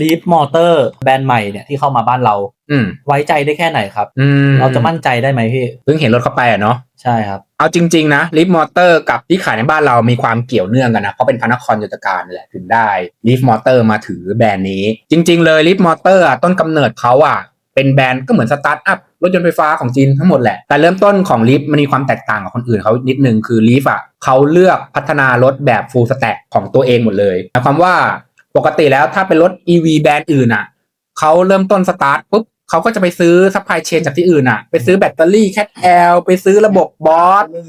Leaf Motor แบรนด์ใหม่เนี่ยที่เข้ามาบ้านเรา อืมไว้ใจได้แค่ไหนครับ อืมเราจะมั่นใจได้ไหมพี่ เพิ่งเห็นรถเข้าไปอะเนาะใช่ครับ เอาจริง ๆ นะลิฟมอเตอร์กับที่ขายในบ้านเรามีความเกี่ยวเนื่องกันนะ เพราะเป็นพระนครยนตการนี่แหละถึงได้ลิฟมอเตอร์มาถือแบรนด์นี้ จริง ๆ เลยลิฟมอเตอร์ต้นกำเนิดเขาอะเป็นแบรนด์ก็เหมือนสตาร์ทอัพรถยนต์ไฟฟ้าของจีนทั้งหมดแหละ แต่เริ่มต้นของลิฟมันมีความแตกต่างกับคนอื่นเขานิดนึงคือลิฟอะเขาเลือกพัฒนารถแบบ full stack ของตัวเองหมดเลยหมายความว่า ปกติแล้วถ้าเป็นรถ EV แบรนด์อื่นอะเขาเริ่มต้นสตาร์ทปุ๊บเขาก็จะไปซื้อซัพพลายเชนจากที่อื่นอะ ไปซื้อแบตเตอรี่แคทแอลไปซื้อระบบบอสหนึ่ง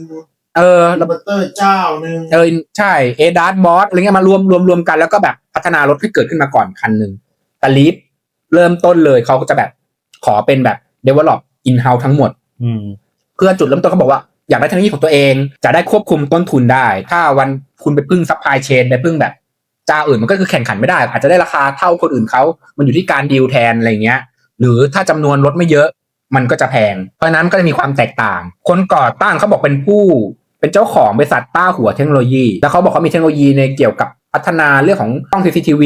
เออระเบิดเตอร์เจ้าหนึ่งเออใช่เอดาร์บอสอะไรเงี้ยมารวมรวมรวมกันแล้วก็แบบพัฒนารถให้เกิดขึ้นมาก่อนคันหนึ่งแต่ลีฟเริ่มต้นเลยเขาก็จะแบบขอเป็นแบบ develop in house ทั้งหมด อืมเพื่อจุดเริ่มต้นเขาบอกว่าอยากได้เทคโนโลยีของตัวเอง จะได้ควบคุมต้นทุนได้ ถ้าวันคุณไปพึ่งซัพพลายเชนไปพึ่งแบบ เจ้าอื่นมันก็คือแข่งขันไม่ได้ อาจจะได้ราคาเท่าคนอื่นเขา มันอยู่ที่การดีลแทนอะไรเงี้ย หรือถ้าจำนวนรถไม่เยอะ มันก็จะแพง เพราะนั้นก็จะมีความแตกต่าง คนก่อตั้งเขาบอกเป็นผู้เป็นเจ้าของบริษัทต้าหัวเทคโนโลยี แล้วเขาบอกเขามีเทคโนโลยีในเกี่ยวกับพัฒนาเรื่องของกล้อง CCTV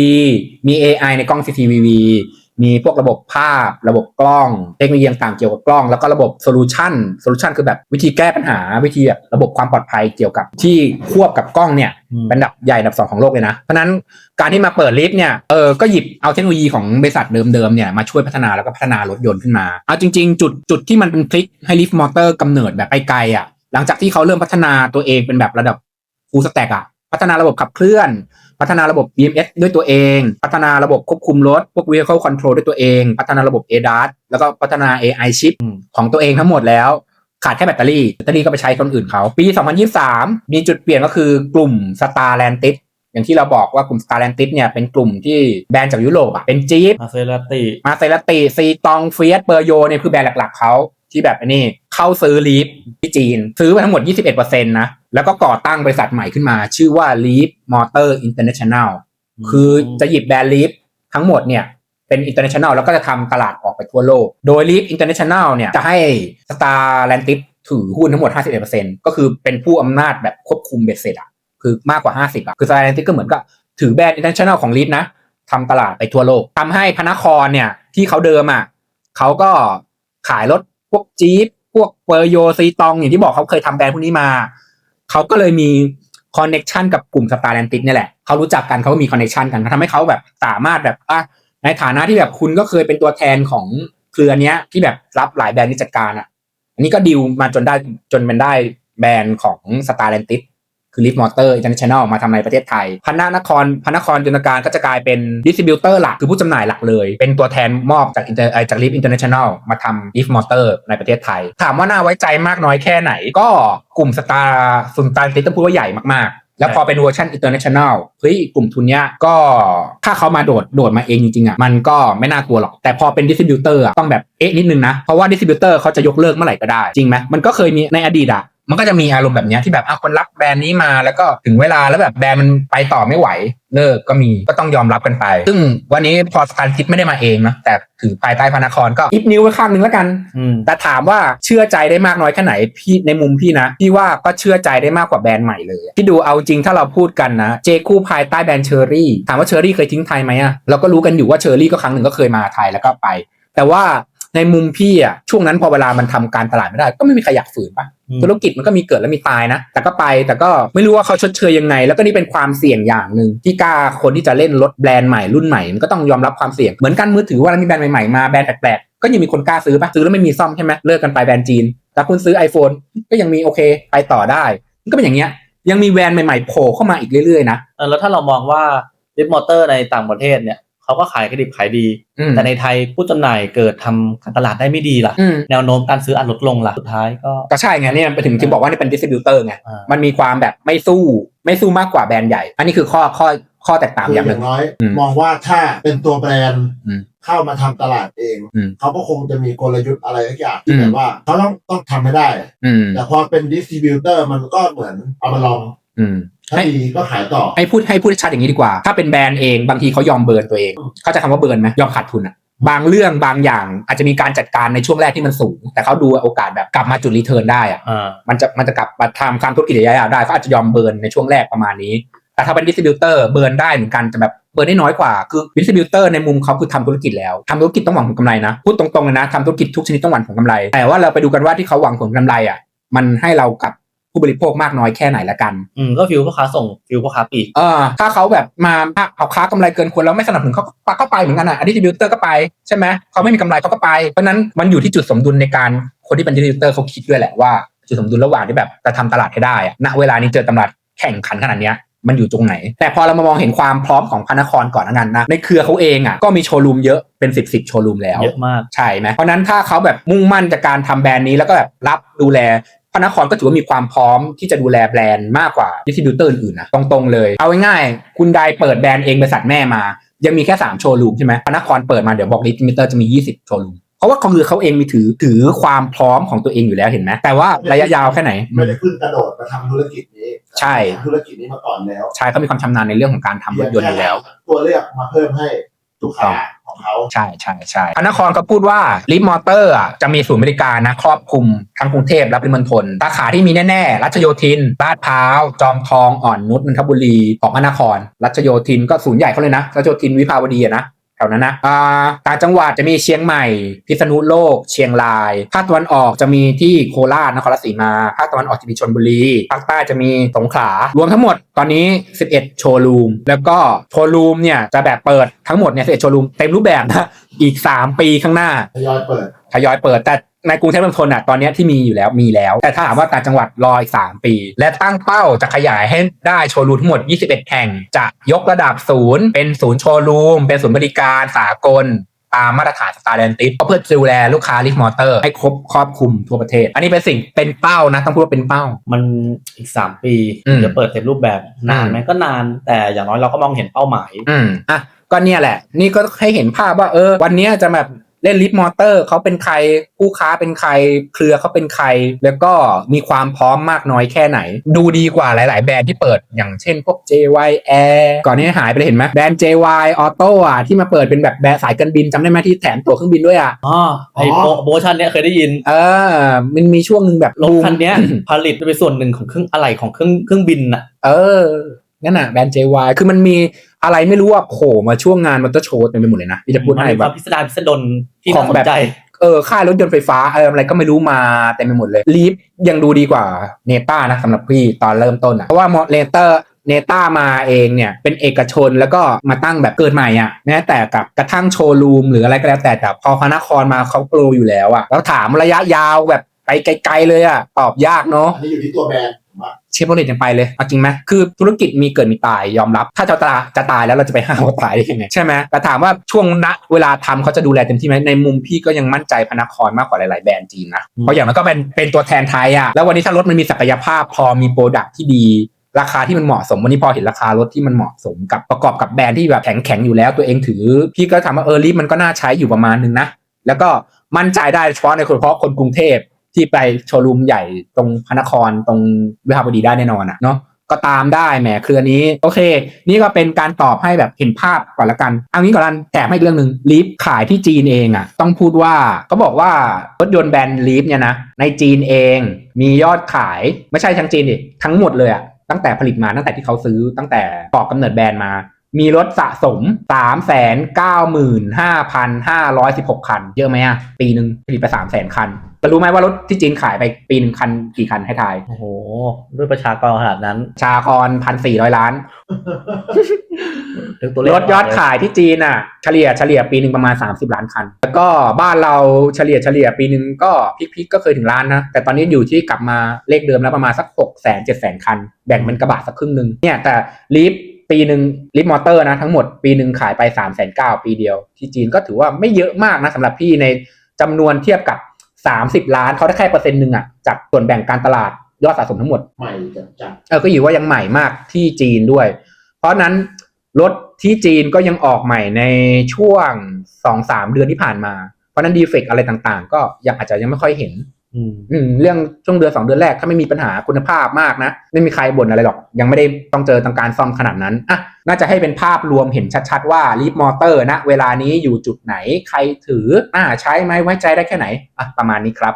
มี AI ในกล้อง CCTV มีพวกระบบภาพ ระบบกล้อง เทคโนโลยีต่างๆเกี่ยวกับกล้อง แล้วก็ระบบโซลูชันโซลูชันคือแบบวิธีแก้ปัญหาวิธีแบบระบบความปลอดภัยเกี่ยวกับที่ควบกับกล้องเนี่ยอืมเป็นอันดับใหญ่อันดับสองของโลกเลยนะ เพราะฉะนั้นการที่มาเปิดลิฟต์เนี่ยเออก็หยิบเอาเทคโนโลยีของบริษัทเดิมๆเนี่ยมาช่วยพัฒนาแล้วก็พัฒนารถยนต์ขึ้นมาเอาจริง ๆ จุดจุดที่มันเป็นคลิกให้ลิฟต์มอเตอร์กำเนิดแบบไปไกลอะหลังจากที่เขาเริ่มพัฒนาตัวเองเป็นแบบระดับ full stack อะพัฒนาระบบขับเคลื่อน พัฒนาระบบ BMS ด้วยตัวเอง พัฒนาระบบควบคุมรถ พวก vehicle control ด้วยตัวเอง พัฒนาระบบ ADAS แล้วก็พัฒนา AI chip อืมของตัวเองทั้งหมดแล้วขาดแค่แบตเตอรี่ แบตเตอรี่ก็ไปใช้คนอื่นเขา ปี 2023 มีจุดเปลี่ยนก็คือกลุ่ม Starlantis อย่างที่เราบอกว่ากลุ่ม Starlantis เนี่ยเป็นกลุ่มที่แบรนด์จากยุโรปอะเป็นจี๊ปมาเซราติ มาเซราติ ซีตอง เฟียสเปอร์โยเนี่ยคือแบรนด์หลักๆเขา ที่แบบอันนี้เข้าซื้อลีฟที่จีน ซื้อไปทั้งหมด 21%นะแล้วก็ก่อตั้งบริษัทใหม่ขึ้นมา ชื่อว่า Leaf Motor International คือจะหยิบแบรนด์ลีฟทั้งหมดเนี่ยเป็น international แล้วก็จะทำตลาดออกไปทั่วโลก โดย Leaf International เนี่ยจะให้ Starlantis ถือหุ้นทั้งหมด 51%ก็คือเป็นผู้อำนาจแบบควบคุมเบ็ดเสร็จอะคือมากกว่า 50อะคือ Starlantis ก็เหมือนกับถือแบรนด์ international ของ Leaf นะทำตลาดไปทั่วโลกทำให้พระนครเนี่ยที่เขาเดิมอะเขาก็ขายรถ พวกจี๊ปพวกเปอร์โยซีตองอย่างที่บอกเขาเคยทำแบรนด์พวกนี้มา เขาก็เลยมีคอนเน็ชันกับกลุ่มสตาร์แลนติสเนี่ยแหละเขารู้จักกันเขาก็มีคอนเน็ชันกันทำให้เขาแบบสามารถแบบอะในฐานะที่แบบคุณก็เคยเป็นตัวแทนของเครือเนี้ย ที่แบบรับหลายแบรนด์นิจัดการอะ อันนี้ก็ดิวมาจนได้จนเป็นได้แบรนด์ของสตาร์แลนติส คือลิฟมอเตอร์อินเตอร์เนชั่นแนลมาทำในประเทศไทยพระนครพระนครยนตการก็จะกลายเป็นดิสติบิวเตอร์หลักคือผู้จำหน่ายหลักเลย เป็นตัวแทนมอบจากอินเตอร์จากลิฟอินเตอร์เนชั่นแนลมาทำลิฟมอเตอร์ในประเทศไทย ถามว่าน่าไว้ใจมากน้อยแค่ไหน ก็กลุ่มสตาร์สุนตาร์ติสต้องพูดว่าใหญ่มากๆแล้วพอเป็นเวอร์ชันอินเตอร์เนชั่นแนลเฮ้ยกลุ่มทุนเนี้ยก็ถ้าเขามาโดดโดดมาเองจริงๆอะมันก็ไม่น่ากลัวหรอก แต่พอเป็นดิสติบิวเตอร์อะต้องแบบเอ๊ะนิดนึงนะ เพราะว่าดิสติบิวเตอร์เขาจะยกเลิกเมื่อไหร่ก็ได้ จริงไหมมันก็เคยมีในอดีตอะ มันก็จะมีอารมณ์แบบเนี้ยที่แบบอะคนรับแบรนด์นี้มาแล้วก็ถึงเวลาแล้วแบบแบรนด์มันไปต่อไม่ไหว เลิกก็มีก็ต้องยอมรับกันไป ซึ่งวันนี้พอสตาร์ทิปไม่ได้มาเองนะแต่ถือภายใต้พระนครก็อิบนิ้วไว้ข้างหนึ่งแล้วกันอืมแต่ถามว่าเชื่อใจได้มากน้อยแค่ไหนพี่ในมุมพี่นะพี่ว่าก็เชื่อใจได้มากกว่าแบรนด์ใหม่เลยที่ดูเอาจริงถ้าเราพูดกันนะเจคู่ภายใต้แบรนด์เชอรี่ถามว่าเชอรี่เคยทิ้งไทยไหมอะเราก็รู้กันอยู่ว่าเชอรี่ก็ครั้งหนึ่งก็เคยมาไทยแล้วก็ไป แต่ว่า ในมุมพี่อะช่วงนั้นพอเวลามันทำการตลาดไม่ได้ ก็ไม่มีใครอยากฝืนปะอืมธุรกิจมันก็มีเกิดและมีตายนะ แต่ก็ไปแต่ก็ไม่รู้ว่าเขาชดเชยยังไง แล้วก็นี่เป็นความเสี่ยงอย่างหนึ่งที่กล้าคนที่จะเล่นรถแบรนด์ใหม่รุ่นใหม่มันก็ต้องยอมรับความเสี่ยงเหมือนกันมือถือว่าเรามีแบรนด์ใหม่ๆมาแบรนด์แปลกๆก็ยังมีคนกล้าซื้อปะซื้อแล้วไม่มีซ่อมใช่ไหมเลิกกันไปแบรนด์จีนแต่คุณซื้อ iPhone ก็ยังมีโอเคไปต่อได้มันก็เป็นอย่างเงี้ยยังมีแบรนด์ใหม่ๆโผล่เข้ามาอีกเรื่อยๆนะเออแล้วถ้าเรามองว่าลิฟมอเตอร์ในต่างประเทศเนี่ย เขาก็ขายกระดิบขายดีอืมแต่ในไทยผู้จำหน่ายเกิดทำการตลาดได้ไม่ดีล่ะอืมแนวโน้มการซื้ออาจลดลงล่ะ สุดท้ายก็ ก็ใช่ไงเนี่ยไปถึงที่บอกว่านี่เป็นดิสติบิวเตอร์ไงอ่ามันมีความแบบไม่สู้ไม่สู้มากกว่าแบรนด์ใหญ่ อันนี้คือข้อข้อข้อแตกต่างคืออย่างอหนึ่งย่างน้อยอืมมองว่าถ้าเป็นตัวแบรนด์อืมเข้ามาทำตลาดเองอืมเขาก็คงจะมีกลยุทธ์อะไรสักอย่างที่อืมแบบว่าเขาต้องต้องทำให้ได้อืมแต่พอเป็นดิสติบิวเตอร์มันก็เหมือนเอามาลอง อืมถ้าให้ดีก็ขายต่อ ให้พูดให้พูดชัดอย่างนี้ดีกว่า ถ้าเป็นแบรนด์เองบางทีเขายอมเบิร์นตัวเองอืมเขาใจะคำว่าเบิร์นไหมยอมขาดทุนอะบางเรื่องบางอย่างอาจจะมีการจัดการในช่วงแรกที่มันสูง แต่เขาดูโอกาสแบบกลับมาจุดรีเทิร์นได้อะอ่ามันจะมันจะกลับมาทำการธุรกิจระยะยาวได้เขาอาจจะยอมเบิร์นในช่วงแรกประมาณนี้ แต่ถ้าเป็นดิสติบิวเตอร์เบิร์นได้เหมือนกันจะแบบเปิดได้น้อยกว่าคือดิสติบิวเตอร์ในมุมเขาคือทำธุรกิจแล้วทำธุรกิจต้องหวังผลกำไรนะพูดตรงๆเลยนะทำธุรกิจทุกชนิดต้องหวังผลกำไร แต่ว่าเราไปดูกันว่าที่เขาหวังผลกำไรอะมันให้เรากับ ผู้บริโภคมากน้อยแค่ไหนละกัน อืมก็ฟิวพ่อค้าส่งฟิวพ่อค้าปลีกเออถ้าเขาแบบมาเอาค้ากำไรเกินควรแล้วไม่สนับสนุนเขาก็ก็ไปเหมือนกันอะดิสติบิวเตอร์ก็ไปใช่ไหมเขาไม่มีกำไรเขาก็ไป เพราะฉะนั้นมันอยู่ที่จุดสมดุลในการคนที่เป็นดิสติบิวเตอร์เขาคิดด้วยแหละว่าจุดสมดุลระหว่างที่แบบจะทำตลาดให้ได้อะณเวลานี้เจอตลาดแข่งขันขนาดเนี้ยมันอยู่ตรงไหน แต่พอเรามามองเห็นความพร้อมของพระนครก่อนละกันนะ ในเครือเขาเองอะก็มีโชว์รูมเยอะเป็นสิบสิบโชว์รูมแล้ว เยอะมาก ใช่ไหมเพราะฉะนั้นถ้าเขาแบบมุ่งมั่นจากการทำแบรนด์นี้แล้วก็แบบรับดูแล พระนครก็ถือว่ามีความพร้อมที่จะดูแลแบรนด์มากกว่าดิสติบิวเตอร์อื่นๆนะตรงๆเลย เอาง่ายๆคุณไดเปิดแบรนด์เองบริษัทแม่มา ยังมีแค่ 3 โชว์รูมใช่ไหมพระนครเปิดมาเดี๋ยวบอกดิสติบิวเตอร์จะมี 20 โชว์รูมเพราะว่าคือเขาเองมีถือถือความพร้อมของตัวเองอยู่แล้วเห็นไหมแต่ว่าระยะยาวแค่ไหน ไม่ได้เพิ่งกระโดดมาทำธุรกิจนี้ใช่ ทำธุรกิจนี้มาก่อนแล้วใช่เขามีความชำนาญในเรื่องของการทำรถยนต์อยู่แล้ว ตัวเลือกมาเพิ่มให้ลูกค้า ของเขาใช่ใช่ใช่พระนครก็พูดว่าลิฟมอเตอร์อะจะมีศูนย์บริการนะครอบคลุมทั้งกรุงเทพและปริมณฑลสาขาที่มีแน่ๆรัชโยธินลาดพร้าว จอมทองอ่อนนุชนนทบุรีของพระนครรัชโยธินก็ศูนย์ใหญ่เขาเลยนะรัชโยธินวิภาวดีนะ วนั้นนะอ่าต่างจังหวัดจะมีเชียงใหม่ พิษณุโลก เชียงราย ภาคตะวันออกจะมีที่โคราชนครราชสีมา ภาคตะวันออกจะมีชลบุรี ภาคใต้จะมีสงขลา รวมทั้งหมดตอนนี้ 11 โชว์รูม แล้วก็โชว์รูมเนี่ยจะแบบเปิดทั้งหมดเนี่ย11 โชว์รูมเต็มรูปแบบนะ อีก 3 ปีข้างหน้าทยอยเปิดทยอยเปิดแต่ ในกรุงเทพมณฑลอะตอนเนี้ยที่มีอยู่แล้วมีแล้ว แต่ถ้าถามว่าต่างจังหวัดรออีก 3 ปี และตั้งเป้าจะขยายให้ได้โชว์รูมทั้งหมด 21 แห่ง จะยกระดับศูนย์เป็นศูนย์โชว์รูม เป็นศูนย์บริการสากลตามมาตรฐานสตาร์แลนติสเพื่อดูแลลูกค้าลิฟต์มอเตอร์ให้ครบครอบคลุมทั่วประเทศ อันนี้เป็นสิ่งเป็นเป้านะ ต้องพูดว่าเป็นเป้า มันอีกสามปีอืมจะเปิดเต็มรูปแบบนานไหมก็นาน แต่อย่างน้อยเราก็มองเห็นเป้าหมาย อืมอะก็เนี่ยแหละ นี่ก็ให้เห็นภาพว่าเออ วันเนี้ยจะแบบ เล่นลิฟต์มอเตอร์เขาเป็นใครผู้ค้าเป็นใคร เครือเขาเป็นใคร แล้วก็มีความพร้อมมากน้อยแค่ไหน ดูดีกว่าหลาย ๆ แบรนด์ที่เปิดอย่างเช่นพวก JY Air ก่อนนี้หายไปเลยเห็นไหมแบรนด์ JY Auto อะที่มาเปิดเป็นแบบแบรนด์สายการบินจำได้ไหมที่แถมตั๋วเครื่องบินด้วยอะอ๋อไอโปรโปรโมชั่นเนี้ยเคยได้ยินเออมันมีช่วงหนึ่งแบบรถคันเนี้ยผลิตเป็นส่วนหนึ่งของเครื่องอะไหล่ของเครื่องเครื่องบินน่ะเออนั่นน่ะแบรนด์ JY คือมันมี อะไรไม่รู้ว่าโผล่มาช่วงงานมอเตอร์โชว์เต็มไปหมดเลยนะที่จะพูดมันให้มีคแบวาบมพิสดารพิสดารที่ขอน่างสนแบบใจเออค่ายรถยนต์ไฟฟ้าเอออะไรก็ไม่รู้มาเต็มไปหมดเลยลีฟยังดูดีกว่าเนต้านะสำหรับพี่ตอนเริ่มต้นอะเพราะว่าเลเตอร์เนต้ามาเองเนี่ยเป็นเอกชนแล้วก็มาตั้งแบบเกิดใหม่อะแม้แต่กับกระทั่งโชว์รูมหรืออะไรก็แล้วแต่แต่พอพระนครมาเขาโปรอยู่แล้วอะแล้วถามระยะยาวแบบไปไกลๆเลยอะตอบยากเนาะอันนี้อยู่ที่ตัวแบรนด์ผมว่า เชฟโรเลตยังไปเลยเอาจริงไหมคือธุรกิจมีเกิดมีตายยอมรับ ถ้าจะตายจะตายแล้วเราจะไปห้ามว่าตายได้ยังไงใช่ไหมแต่ถามว่าช่วงณเวลาทำเขาจะดูแลเต็มที่ไหมในมุมพี่ก็ยังมั่นใจพนักครมากกว่าหลาย ๆ แบรนด์จีนนะอืมเพราะอย่างนั้นก็เป็นเป็นตัวแทนไทยอะแล้ววันนี้ถ้ารถมันมีศักยภาพพอมีโปรดักที่ดีราคาที่มันเหมาะสมวันนี้พอเห็นราคารถที่มันเหมาะสมกับประกอบกับแบรนด์ที่แบบแข็งแข็งๆอยู่แล้วตัวเองถือ พี่ก็ถามว่าเออรีบมันก็น่าใช้อยู่ประมาณนึงนะแล้วก็มั่นใจได้เฉพาะในคนเฉพาะคนกรุงเทพ ที่ไปโชว์รูมใหญ่ตรงพระนครตรงวิภาวดีได้แน่นอนอะเนาะก็ตามได้แหมเครือนี้ โอเค นี่ก็เป็นการตอบให้แบบเห็นภาพก่อนละกันเอางี้ก่อนละกันแถมให้เรื่องหนึ่งลีฟขายที่จีนเองอะต้องพูดว่าเขาบอกว่ารถยนต์แบรนด์ลีฟเนี่ยนะ ในจีนเองมียอดขายไม่ใช่ทั้งจีนดิทั้งหมดเลยอะตั้งแต่ผลิตมาตั้งแต่ที่เขาซื้อตั้งแต่กอบกำเนิดแบรนด์มา มีรถสะสม 3 9 5 5 1 6 คัน เยอะไหมอะ ปีหนึ่งผลิตไป 3 0 0 0 0 0 คันแต่รู้ไหมว่ารถที่จีนขายไปปีหนึ่งคันกี่คันให้ทาย โอ้โห ด้วยประชากรขนาดนั้น ชาคอนพันสี่ร้อยล้านถึงตัวเลขรถยอดขายที่จีนอะ เฉลี่ยเฉลี่ยปีหนึ่งประมาณ 30 ล้านคัน แล้วก็บ้านเราเฉลี่ยเฉลี่ยปีหนึ่งก็พิกๆก็เคยถึงล้านนะ แต่ตอนนี้อยู่ที่กลับมาเลขเดิมแล้วประมาณสัก6 0 0 0 0 0 7 0 0 0 0คัน แบ่งเป็นกระบะสักครึ่งหนึ่งเนี่ยแต่ลีฟ ปีหนึ่งลิฟมอเตอร์นะทั้งหมดปีหนึ่งขายไป3ามแสนเก้าปีเดียว ที่จีนก็ถือว่าไม่เยอะมากนะสำหรับพี่ในจำนวนเทียบกับ 30 ล้านเขาได้แค่เปอร์เซ็นต์หนึ่งอะจากส่วนแบ่งการตลาดยอดสะสมทั้งหมดใหม่จัดจัดเออก็อยู่ว่ายังใหม่มากที่จีนด้วย เพราะนั้นรถที่จีนก็ยังออกใหม่ในช่วงสองสามเดือนที่ผ่านมา เพราะฉะนั้นดีเฟกอะไรต่างๆ ก็ยังอาจจะยังไม่ค่อยเห็นอืม อืมเรื่องช่วงเดือนสองเดือนแรกถ้าไม่มีปัญหาคุณภาพมากนะ ไม่มีใครบ่นอะไรหรอก ยังไม่ได้ต้องเจอต้องการซ่อมขนาดนั้นอะน่าจะให้เป็นภาพรวมเห็นชัดๆว่าลีฟมอเตอร์นะเวลานี้อยู่จุดไหนใครถืออ่าใช้ไหมไว้ใจได้แค่ไหนอะประมาณนี้ครับ